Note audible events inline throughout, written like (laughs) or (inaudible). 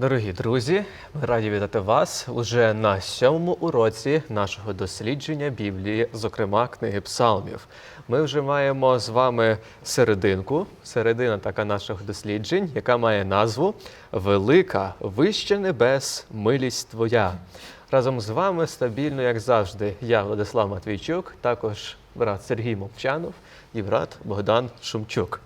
Дорогі друзі, ми раді вітати вас уже на сьомому уроці нашого дослідження Біблії, зокрема книги Псалмів. Ми вже маємо з вами серединку, середина така наших досліджень, яка має назву Велика вище небес, милість Твоя. Разом з вами стабільно, як завжди, я, Владислав Матвійчук, також брат Сергій Мовчанов і брат Богдан Шумчук.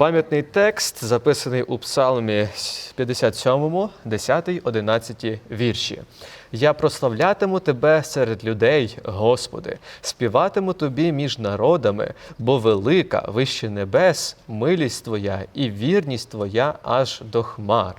Пам'ятний текст записаний у Псалмі 57, 10, 11 вірші. Я прославлятиму тебе серед людей, Господи, співатиму тобі між народами, бо велика вище небес, милість Твоя і вірність Твоя аж до хмар.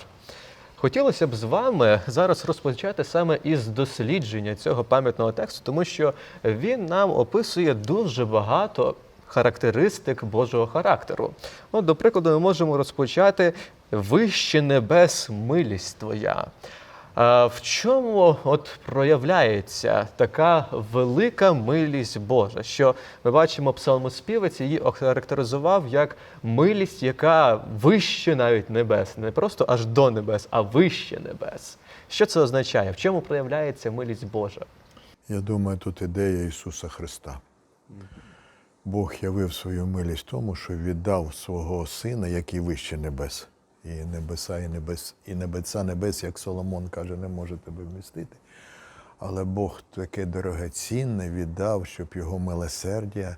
Хотілося б з вами зараз розпочати саме із дослідження цього пам'ятного тексту, тому що він нам описує дуже багато характеристик Божого характеру. От, до прикладу, ми можемо розпочати вище небес милість твоя. А в чому от проявляється така велика милість Божа? Що ми бачимо, псалмоспівець її охарактеризував як милість, яка вище навіть небес, не просто аж до небес, а вище небес. Що це означає? В чому проявляється милість Божа? Я думаю, тут ідея Ісуса Христа. Бог явив свою милість тому, що віддав свого Сина, який вище небес. І небеса, і небес, і небеса небес, як Соломон каже, не може тебе вмістити. Але Бог таке дорогоцінне віддав, щоб його милосердя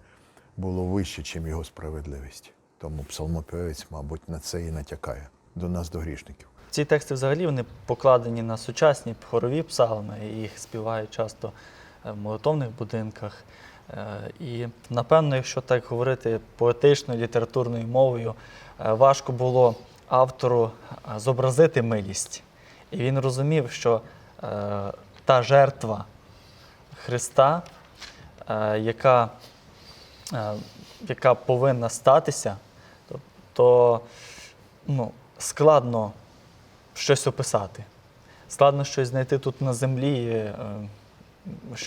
було вище, ніж його справедливість. Тому псалмопевець, мабуть, на це і натякає до нас, до грішників. Ці тексти взагалі вони покладені на сучасні хорові псалми, і їх співають часто е, в молитовних будинках. Е, І напевно, якщо так говорити поетичною літературною мовою, е, важко було автору е, зобразити милість. І він розумів, що та жертва Христа, яка, яка повинна статися, то ну, складно щось описати. Складно щось знайти тут на землі,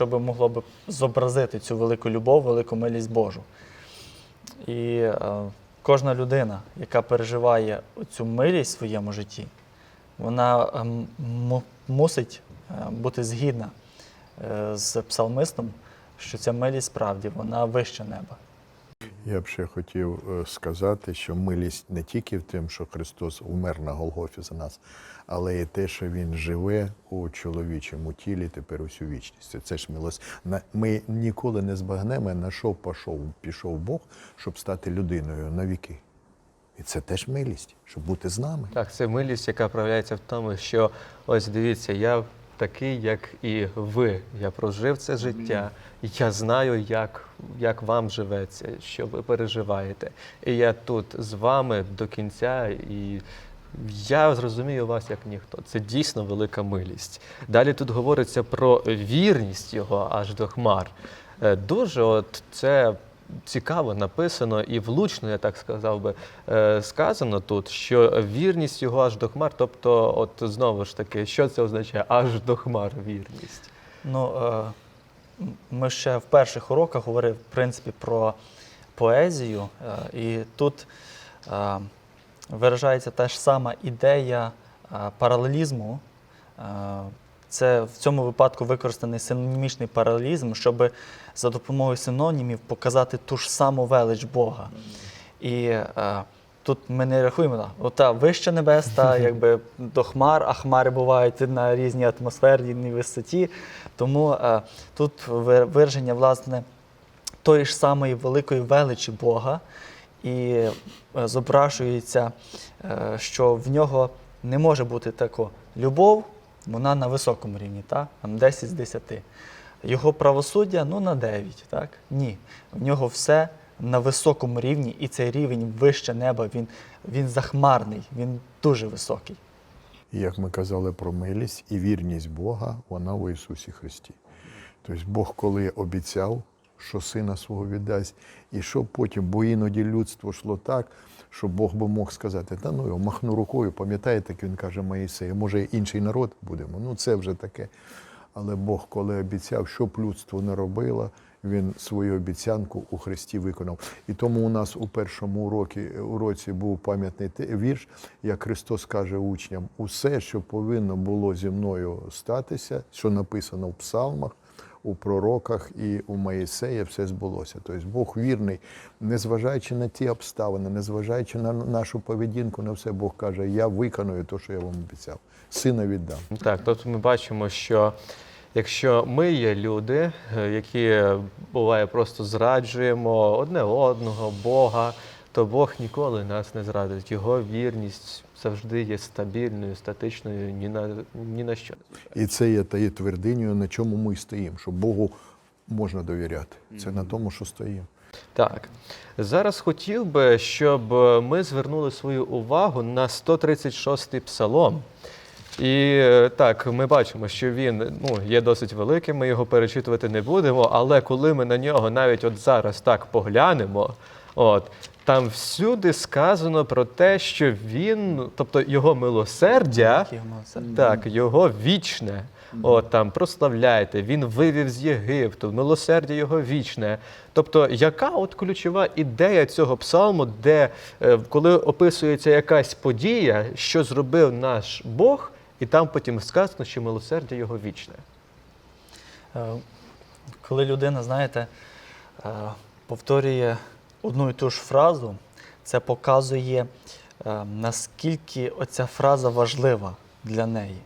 е, би могло б зобразити цю велику любов, велику милість Божу. І е, кожна людина, яка переживає цю милість в своєму житті, вона е, мусить е, бути згідна е, з псалмистом, що ця милість справді вона вище неба. Я б ще хотів е, сказати, що милість не тільки в тим, що Христос умер на Голгофі за нас, але і те, що Він живе у чоловічому тілі тепер усю вічність. Це- ж милость. Ми ніколи не збагнемо, на що пішов, пішов Бог, щоб стати людиною на віки. І це теж милість, щоб бути з нами. Так, це милість, яка проявляється в тому, що ось дивіться, я такий, як і ви. Я прожив це життя. Я знаю, як, як вам живеться, що ви переживаєте. І я тут з вами до кінця, і я зрозумію вас як ніхто. Це дійсно велика милість. Далі тут говориться про вірність його аж до хмар. Е, Дуже от це цікаво написано і влучно, я так сказав би, е, сказано тут, що вірність його аж до хмар. Тобто, от знову ж таки, що це означає? Аж до хмар вірність. Ну, е, ми ще в перших уроках говорили, в принципі, про поезію, е, і тут виражається та ж сама ідея паралелізму. Це в цьому випадку використаний синонімічний паралелізм, щоб за допомогою синонімів показати ту ж саму велич Бога. І е, тут ми не рахуємо, ота вища небес, та (laughs) якби до хмар, а хмари бувають на різній атмосферній висоті. Тому е, тут ви- вираження, власне, тої ж самої великої величі Бога, і е, зображується, е, що в нього не може бути тако любов, вона на високому рівні, так? там 10 з 10. Його правосуддя ну, на 9, так? Ні. В нього все на високому рівні, і цей рівень вище неба, він, він захмарний, він дуже високий. І як ми казали про милість і вірність Бога, вона у Ісусі Христі. Тобто Бог, коли обіцяв, що сина свого віддасть, і що потім, бо іноді людство йшло так, що Бог би мог сказати, та ну його махну рукою, пам'ятаєте, як він каже Моїсею, може інший народ будемо. Ну це вже таке. Але Бог, коли обіцяв, що б людство не робило, він свою обіцянку у Христі виконав. І тому у нас у першому уроці, уроці був пам'ятний вірш, як Христос каже учням: усе, що повинно було зі мною статися, що написано в псалмах. У пророках і у Моїсея все збулося. Тобто Бог вірний, незважаючи на ті обставини, незважаючи на нашу поведінку, на все Бог каже: Я виконую те, що я вам обіцяв. Сина віддам. Так, тобто ми бачимо, що якщо ми є люди, е, які буває просто зраджуємо одне одного, Бога, то Бог ніколи нас не зрадить. Його вірність завжди є стабільною, статичною, ні на ні на що. І це є та є твердиною, на чому ми й стоїмо, що Богу можна довіряти. Це на тому, що стоїмо. Так, зараз хотів би, щоб ми звернули свою увагу на 136-й псалом. І е, так, ми бачимо, що він ну, є досить великим, ми його перечитувати не будемо, але коли ми на нього навіть от зараз так поглянемо, от, там всюди сказано про те, що він, тобто його милосердя, так, його вічне. От там прославляйте, він вивів з Єгипту, милосердя його вічне. Тобто, яка от ключова ідея цього псалму, де е, коли описується якась подія, що зробив наш Бог, і там потім сказано, що милосердя його вічне. Е, Коли людина, знаєте, е, повторює одну і ту ж фразу, це показує, е, наскільки оця фраза важлива для неї.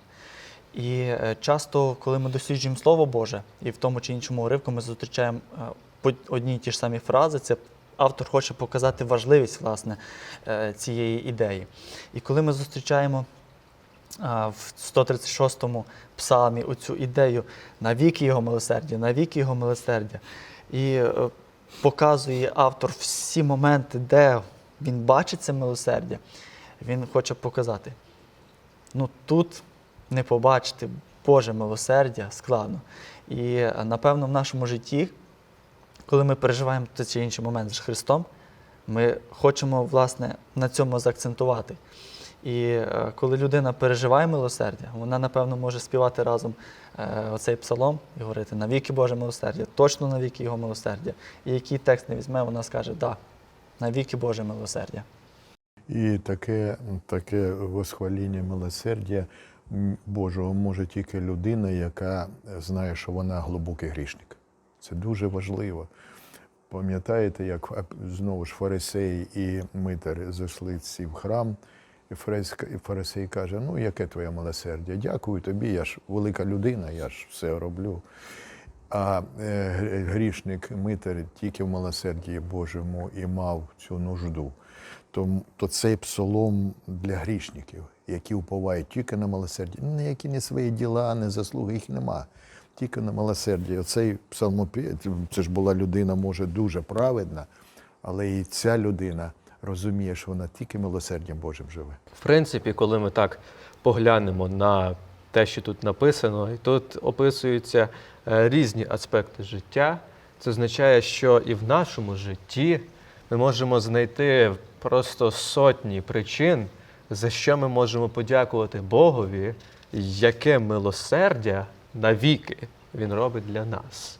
І е, часто, коли ми досліджуємо Слово Боже, і в тому чи іншому уривку ми зустрічаємо е, одні й ті ж самі фрази, це автор хоче показати важливість власне, цієї ідеї. І коли ми зустрічаємо в 136-му псалмі оцю ідею навіки його милосердя, навіки його милосердя. І показує автор всі моменти, де він бачить це милосердя. Він хоче показати. Ну тут не побачити Боже милосердя складно. І е, напевно в нашому житті, коли ми переживаємо той чи інший момент з Христом, ми хочемо власне на цьому заакцентувати. І е, коли людина переживає милосердя, вона, напевно, може співати разом е, оцей псалом і говорити навіки Боже милосердя, точно навіки Його милосердя. І який текст не візьме, вона скаже, да, навіки Боже милосердя. І таке, таке восхваління милосердя Божого може тільки людина, яка знає, що вона глибокий грішник. Це дуже важливо. Пам'ятаєте, як знову ж фарисеї і митар зайшли всі в храм, і фарис- і фарисей каже: Ну, яке твоє милосердя? Дякую тобі, я ж велика людина, я ж все роблю. А е, грішник митар тільки в милосерді Божому і мав цю нужду. То, то цей псалом для грішників, які уповають тільки на милосердя, ніякі не свої діла, не заслуги, їх нема. Тільки на милосердя. Оцей псалмопі, це ж була людина, може, дуже праведна, але і ця людина розуміє, що вона тільки милосердям Божим живе. В принципі, коли ми так поглянемо на те, що тут написано, і тут описуються е, різні аспекти життя, це означає, що і в нашому житті ми можемо знайти просто сотні причин, за що ми можемо подякувати Богові, яке милосердя навіки Він робить для нас.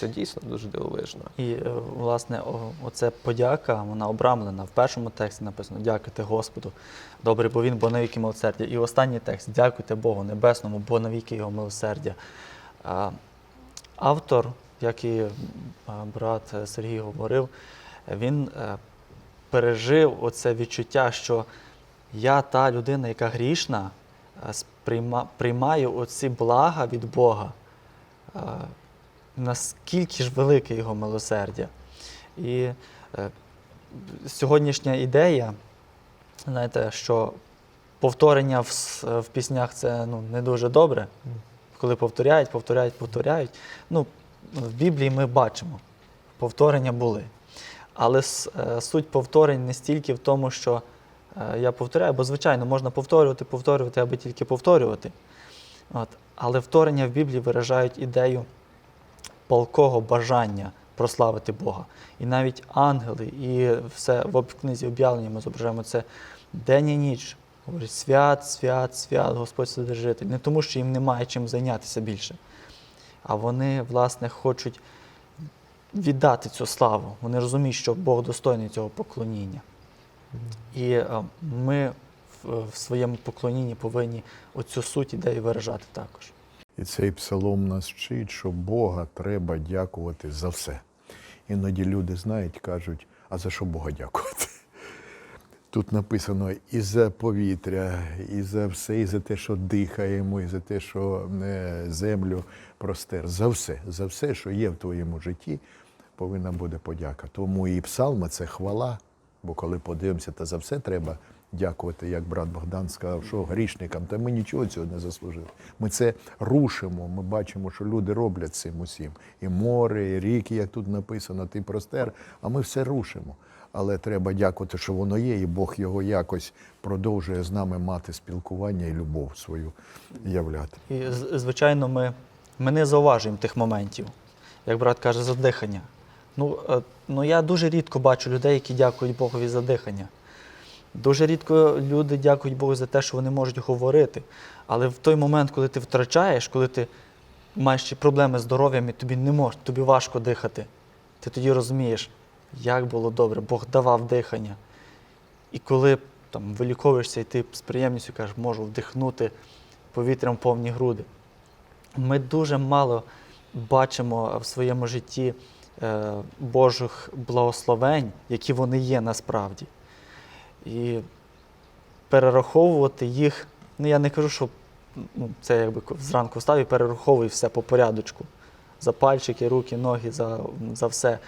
Це дійсно дуже дивовижно. І, е, власне, о- оце подяка, вона обрамлена. В першому тексті написано Дякуйте Господу, добрий, бо він, бо навіки милосердя. І останній текст Дякуйте Богу Небесному, бо навіки його милосердя. Автор, як і брат е, Сергій говорив, він е, пережив оце відчуття, що я та людина, яка грішна, приймаю оці блага від Бога. Е, наскільки ж велике його милосердя. І е, сьогоднішня ідея, знаєте, що повторення в, в піснях це ну, не дуже добре. Коли повторяють, повторяють, повторяють. Ну, в Біблії ми бачимо, повторення були. Але е, суть повторень не стільки в тому, що е, я повторяю, бо, звичайно, можна повторювати, повторювати, аби тільки повторювати. От. Але вторення в Біблії виражають ідею палкого бажання прославити Бога. І навіть ангели, і все в книзі об'явлення ми зображаємо це день і ніч. Говорять, свят, свят, свят, Господь Вседержитель. Не тому, що їм немає чим зайнятися більше. А вони, власне, хочуть віддати цю славу. Вони розуміють, що Бог достойний цього поклоніння. І е, ми в, своєму поклонінні повинні оцю суть ідеї виражати також. І цей псалом нас вчить, що Бога треба дякувати за все. Іноді люди знають, кажуть, а за що Бога дякувати? Тут написано і за повітря, і за все, і за те, що дихаємо, і за те, що е, землю простер. За все, за все, що є в твоєму житті, повинна буде подяка. Тому і псалма це хвала, бо коли подивимося, то за все треба дякувати, як брат Богдан сказав, що грішникам, та ми нічого цього не заслужили. Ми це рушимо, ми бачимо, що люди роблять цим усім. І море, і ріки, як тут написано, ти простер, а ми все рушимо. Але треба дякувати, що воно є, і Бог його якось продовжує з нами мати спілкування і любов свою являти. І, звичайно, ми, ми не зауважуємо тих моментів, як брат каже, за дихання. Ну, е, ну, я дуже рідко бачу людей, які дякують Богові за дихання. Дуже рідко люди дякують Богу за те, що вони можуть говорити. Але в той момент, коли ти втрачаєш, коли ти маєш ще проблеми з здоров'ям і тобі не можеш, тобі важко дихати, ти тоді розумієш, як було добре, Бог давав дихання. І коли там виліковуєшся, і ти з приємністю кажеш, можу вдихнути повітрям повні груди. Ми дуже мало бачимо в своєму житті е, Божих благословень, які вони є насправді. І перераховувати їх, ну я не кажу, що ну, це якби зранку встав і перераховую все по порядочку. За пальчики, руки, ноги, за, за все.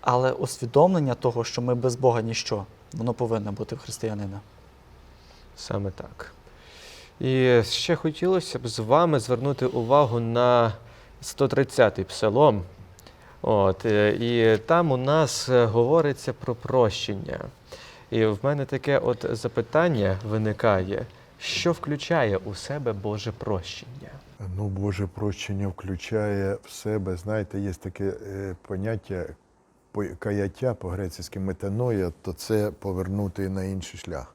Але усвідомлення того, що ми без Бога ніщо, воно повинно бути в християнина. Саме так. І ще хотілося б з вами звернути увагу на 130-й псалом. От, е, і там у нас е, говориться про прощення. І в мене таке от запитання виникає: що включає у себе Боже прощення? Ну, Боже прощення включає в себе, знаєте, є таке е, поняття по- каяття по-грецьки метаноя, то це повернути на інший шлях.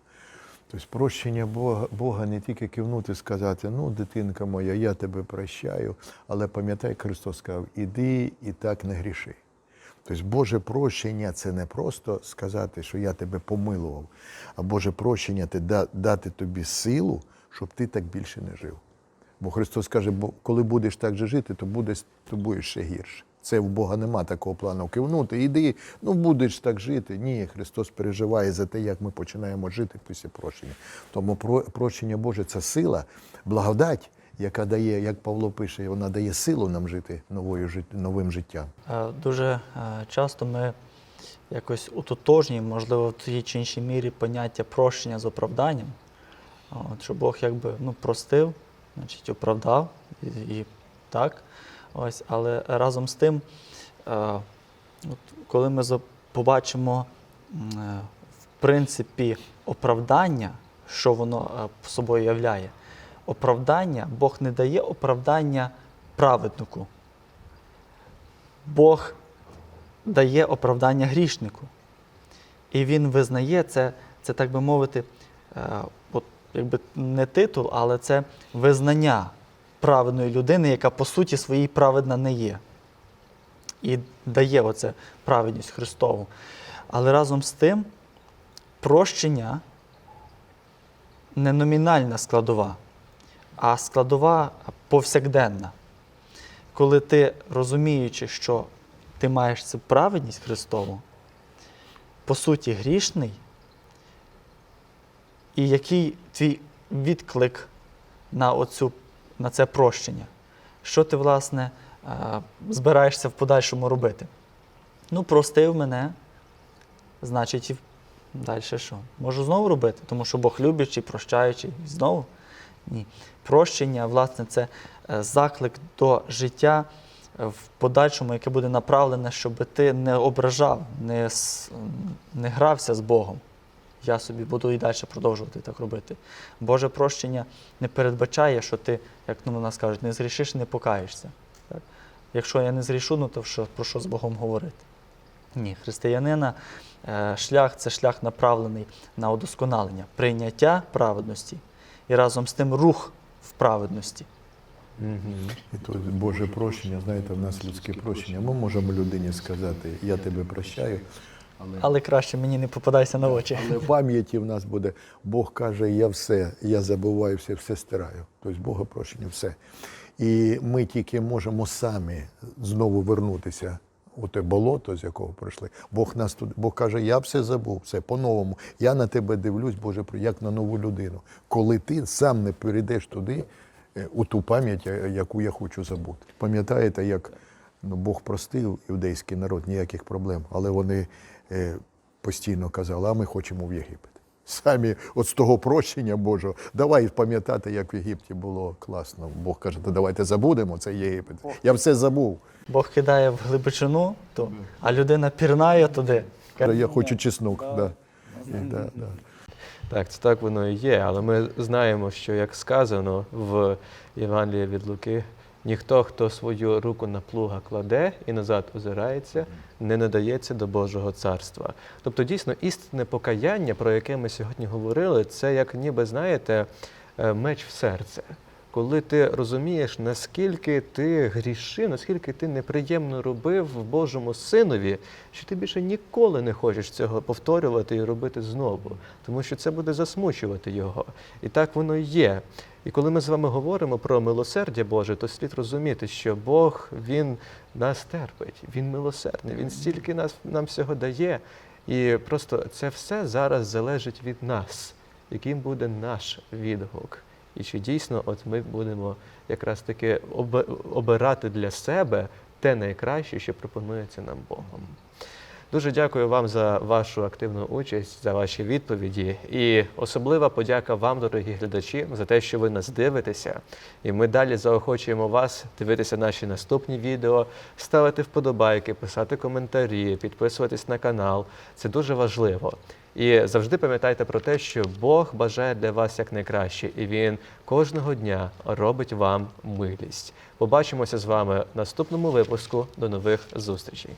Тобто прощення Бога, Бога не тільки кивнути сказати, ну, дитинка моя, я тебе прощаю, але пам'ятай, Христос сказав, іди і так не гріши. Тобто Боже прощення це не просто сказати, що я тебе помилував, а Боже прощення це дати тобі силу, щоб ти так більше не жив. Бо Христос каже, бо коли будеш так же жити, то буде з тобою ще гірше. Це в Бога нема такого плану кивнути, іди, ну будеш так жити. Ні, Христос переживає за те, як ми починаємо жити після прощення. Тому про- прощення Боже це сила, благодать, яка дає, як Павло пише, вона дає силу нам жити новою, новим життям. Е, Дуже е, часто ми якось утотожнюємо, можливо, в тій чи іншій мірі поняття прощення з оправданням. От, що Бог якби ну, простив, значить оправдав і, і так. Ось, але разом з тим, е, от, коли ми побачимо в принципі оправдання, що воно собою являє, оправдання, Бог не дає оправдання праведнику. Бог дає оправдання грішнику. І він визнає це, це так би мовити, е, от, якби не титул, але це визнання праведної людини, яка по суті своїй праведна не є. І дає оце праведність Христову. Але разом з тим прощення не номінальна складова, а складова повсякденна. Коли ти розуміючи, що ти маєш цю праведність Христову, по суті грішний, і який твій відклик на, оцю, на це прощення? Що ти, власне, е, збираєшся в подальшому робити? Ну, простив мене, значить, і далі що? Можу знову робити, тому що Бог любячий, прощаючий. Знову? Ні. Прощення, власне, це е, заклик до життя е, в подальшому, яке буде направлене, щоб ти не ображав, не, не грався з Богом. Я собі буду і далі продовжувати так робити. Боже прощення не передбачає, що ти, як ну, нас кажуть, не зрішиш, не покаєшся. Так? Якщо я не зрішу, ну то що, про що з Богом говорити? Ні, християнина е, шлях це шлях направлений на удосконалення, прийняття праведності і разом з тим рух в праведності. І тут Боже прощення, знаєте, в нас людське прощення. Ми можемо людині сказати, я тебе прощаю, але, Але краще мені не попадайся на очі. але в пам'яті в нас буде, Бог каже, я все, я забуваю все, все стираю. Тобто Бога прощення, все. І ми тільки можемо самі знову вернутися у те болото, з якого прийшли. Бог нас тут, Бог каже, я все забув, все по-новому. Я на тебе дивлюсь, Боже, як на нову людину. Коли ти сам не перейдеш туди, е, у ту пам'ять, яку я хочу забути. Пам'ятаєте, як ну, Бог простив іудейський народ, ніяких проблем, але вони е, постійно казали, а ми хочемо в Єгипет. Самі от з того прощення Божого, давай пам'ятати, як в Єгипті було класно. Бог каже, то давайте забудемо цей Єгипет. Я все забув. Бог кидає в глибочину, то, а людина пірнає туди. Каже, Я хочу чеснок. Да. І, да, да. Так, це так воно і є, але ми знаємо, що як сказано в Євангелії від Луки, ніхто, хто свою руку на плуга кладе і назад озирається, не надається до Божого царства. Тобто, дійсно, істинне покаяння, про яке ми сьогодні говорили, це як ніби знаєте, е, меч в серце. Коли ти розумієш, наскільки ти грішив, наскільки ти неприємно робив Божому синові, що ти більше ніколи не хочеш цього повторювати і робити знову, тому що це буде засмучувати його. І так воно є. І коли ми з вами говоримо про милосердя Боже, то слід розуміти, що Бог Він нас терпить, Він милосердний, Він стільки нас, нам всього дає. І просто це все зараз залежить від нас, яким буде наш відгук. І чи дійсно от ми будемо якраз таки об обирати для себе те найкраще, що пропонується нам Богом. Дуже дякую вам за вашу активну участь, за ваші відповіді. І особлива подяка вам, дорогі глядачі, за те, що ви нас дивитеся. І ми далі заохочуємо вас дивитися наші наступні відео, ставити вподобайки, писати коментарі, підписуватись на канал. Це дуже важливо. І завжди пам'ятайте про те, що Бог бажає для вас якнайкраще, і Він кожного дня робить вам милість. Побачимося з вами в наступному випуску. До нових зустрічей.